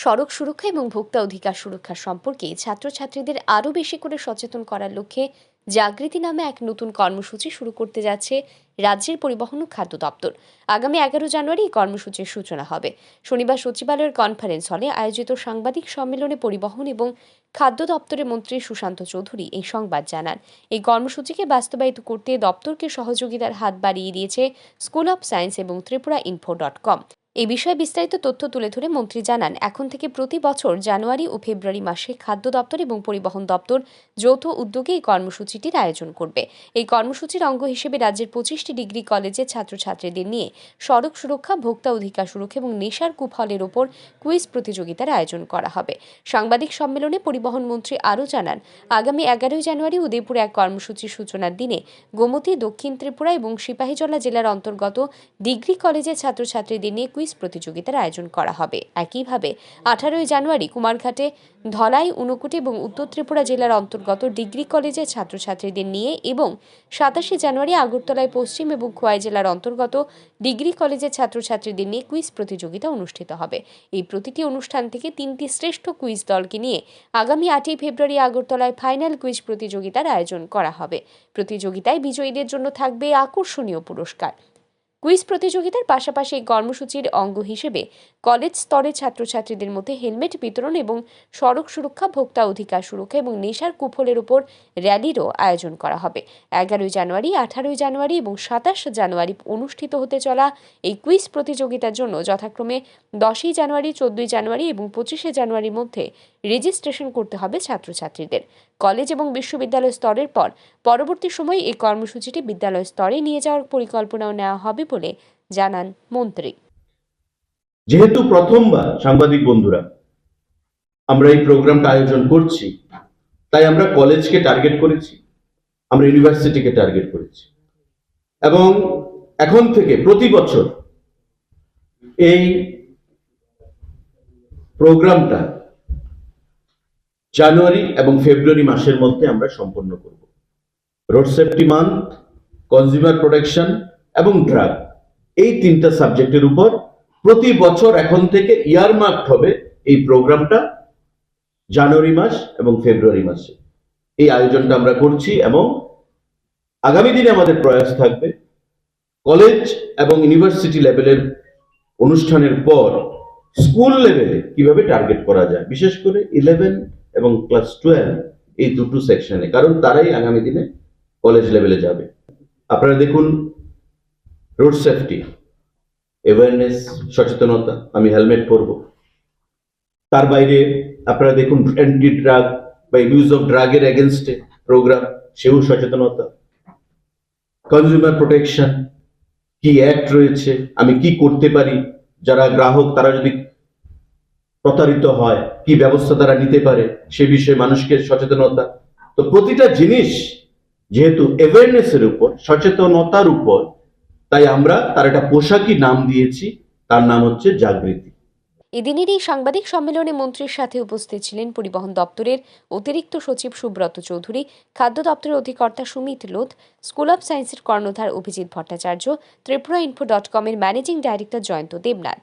সড়ক সুরক্ষা এবং ভোক্তা অধিকার সুরক্ষা সম্পর্কে ছাত্রছাত্রীদের আরও বেশি করে সচেতন করার লক্ষ্যে জাগৃতি নামে এক নতুন কর্মসূচি শুরু করতে যাচ্ছে রাজ্যের পরিবহন ও খাদ্য দপ্তর। আগামী এগারো জানুয়ারি এই কর্মসূচির সূচনা হবে। শনিবার সচিবালয়ের কনফারেন্স হলে আয়োজিত সাংবাদিক সম্মেলনে পরিবহন এবং খাদ্য দপ্তরের মন্ত্রী সুশান্ত চৌধুরী এই সংবাদ জানান। এই কর্মসূচিকে বাস্তবায়িত করতে দপ্তরকে সহযোগিতার হাত বাড়িয়ে দিয়েছে স্কুল অব সায়েন্স এবং ত্রিপুরা ইনফো ডট কম। এই বিষয়ে বিস্তারিত তথ্য তুলে ধরে মন্ত্রী জানান, এখন থেকে প্রতি বছর জানুয়ারি ও ফেব্রুয়ারি মাসে খাদ্য দপ্তর এবং পরিবহন দপ্তর যৌথ উদ্যোগে এই কর্মসূচিটির আয়োজন করবে। এই কর্মসূচির অঙ্গ হিসেবে রাজ্যের পঁচিশটি ডিগ্রি কলেজের ছাত্রছাত্রীদের নিয়ে সড়ক সুরক্ষা, ভোক্তা অধিকার সুরক্ষা এবং নেশার কুফলের ওপর কুইজ প্রতিযোগিতার আয়োজন করা হবে। সাংবাদিক সম্মেলনে পরিবহন মন্ত্রী আরও জানান, আগামী এগারোই জানুয়ারি উদয়পুরে এক কর্মসূচির সূচনার দিনে গোমতী, দক্ষিণ ত্রিপুরা এবং সিপাহীজলা জেলার অন্তর্গত ডিগ্রি কলেজের ছাত্রছাত্রীদের নিয়ে কুইজ প্রতিযোগিতার আয়োজন করা হবে। একইভাবে আঠারোই জানুয়ারি কুমারঘাটে ধলাই ঊনকোটি এবং উত্তর ত্রিপুরা জেলার অন্তর্গত ডিগ্রি কলেজের ছাত্রছাত্রীদের নিয়ে এবং সাতাশে জানুয়ারি আগরতলায় পশ্চিম এবং খোয়াই জেলার অন্তর্গত ডিগ্রি কলেজের ছাত্রছাত্রীদের নিয়ে কুইজ প্রতিযোগিতা অনুষ্ঠিত হবে। এই প্রতিটি অনুষ্ঠান থেকে তিনটি শ্রেষ্ঠ কুইজ দলকে নিয়ে আগামী আটই ফেব্রুয়ারি আগরতলায় ফাইনাল কুইজ প্রতিযোগিতার আয়োজন করা হবে। প্রতিযোগিতায় বিজয়ীদের জন্য থাকবে আকর্ষণীয় পুরস্কার। কুইজ প্রতিযোগিতার পাশাপাশি এই কর্মসূচির অঙ্গ হিসেবে কলেজ স্তরে ছাত্রছাত্রীদের মধ্যে হেলমেট বিতরণ এবং সড়ক সুরক্ষা, ভোক্তা অধিকার সুরক্ষা এবং নেশার কুফলের উপর র্যালিরও আয়োজন করা হবে। এগারোই জানুয়ারি, আঠারোই জানুয়ারি এবং সাতাশ জানুয়ারি অনুষ্ঠিত হতে চলা এই কুইজ প্রতিযোগিতার জন্য যথাক্রমে দশই জানুয়ারি, চোদ্দই জানুয়ারি এবং পঁচিশে জানুয়ারির মধ্যে রেজিস্ট্রেশন করতে হবে ছাত্রছাত্রীদের। কলেজ এবং বিশ্ববিদ্যালয় স্তরের পর পরবর্তী সময়ে এই কর্মসূচিটি বিদ্যালয় স্তরে নিয়ে যাওয়ার পরিকল্পনাও নেওয়া হবে বলে জানান মন্ত্রী। যেহেতু প্রথমবার সাংবাদিক বন্ধুরা, আমরা এই প্রোগ্রামটা আয়োজন করছি, তাই আমরা কলেজকে টার্গেট করেছি, আমরা ইউনিভার্সিটিকে টার্গেট করেছি। এবং এখন থেকে প্রতি বছর এই প্রোগ্রামটা জানুয়ারি এবং ফেব্রুয়ারি মাসের মধ্যে আমরা সম্পন্ন করব। Road safety month consumer protection এবং ড্রাগ এই তিনটা সাবজেক্টের উপর প্রতি বছর এখন থেকে ইয়ারমার্কড হবে এই প্রোগ্রামটা জানুয়ারি মাস এবং ফেব্রুয়ারি মাসে। এই আয়োজনটা আমরা করছি এবং আগামী দিনে আমাদের প্রয়াস থাকবে। কলেজ এবং ইউনিভার্সিটি লেভেলের অনুষ্ঠানের পর স্কুল লেভেলে কীভাবে টার্গেট করা যায়, বিশেষ করে ইলেভেন এবং ক্লাস টুয়েলভ এই দুটো সেকশনে কারণ তারাই আগামী দিনে কলেজ লেভেলে যাবে। আপনারা দেখুন রোড সেফটি অ্যাওয়ারনেস সচেতনতা, আমি হেলমেট পরবো। তার বাইরে আপনারা দেখুন অ্যান্টি ড্রাগ বা ইউজ অফ ড্রাগের এগেনস্টে প্রোগ্রাম সেও সচেতনতা। কনজিউমার প্রোটেকশন কি অ্যাক্ট রয়েছে, আমি কি করতে পারি? যারা গ্রাহক, তারা যদি প্রতারিত হয়, কি ব্যবস্থা তারা নিতে পারে সে বিষয়ে মানুষকে সচেতনতা। তো প্রতিটা জিনিস যেহেতু অ্যাওয়ারনেসের উপর, সচেতনতার উপর, তাই আমরা তার একটা পোশাকি নাম দিয়েছি, তার নাম হচ্ছে জাগৃতি। এদিনের এই সাংবাদিক সম্মেলনে মন্ত্রীর সাথে উপস্থিত ছিলেন পরিবহন দপ্তরের অতিরিক্ত সচিব সুব্রত চৌধুরী, খাদ্য দপ্তরের অধিকর্তা সুমিত লোধ, স্কুল অব সায়েন্সের কর্ণধার অভিজিৎ ভট্টাচার্য, ত্রিপুরা ইনফো ডট কমের managing director Jayanta Debnath.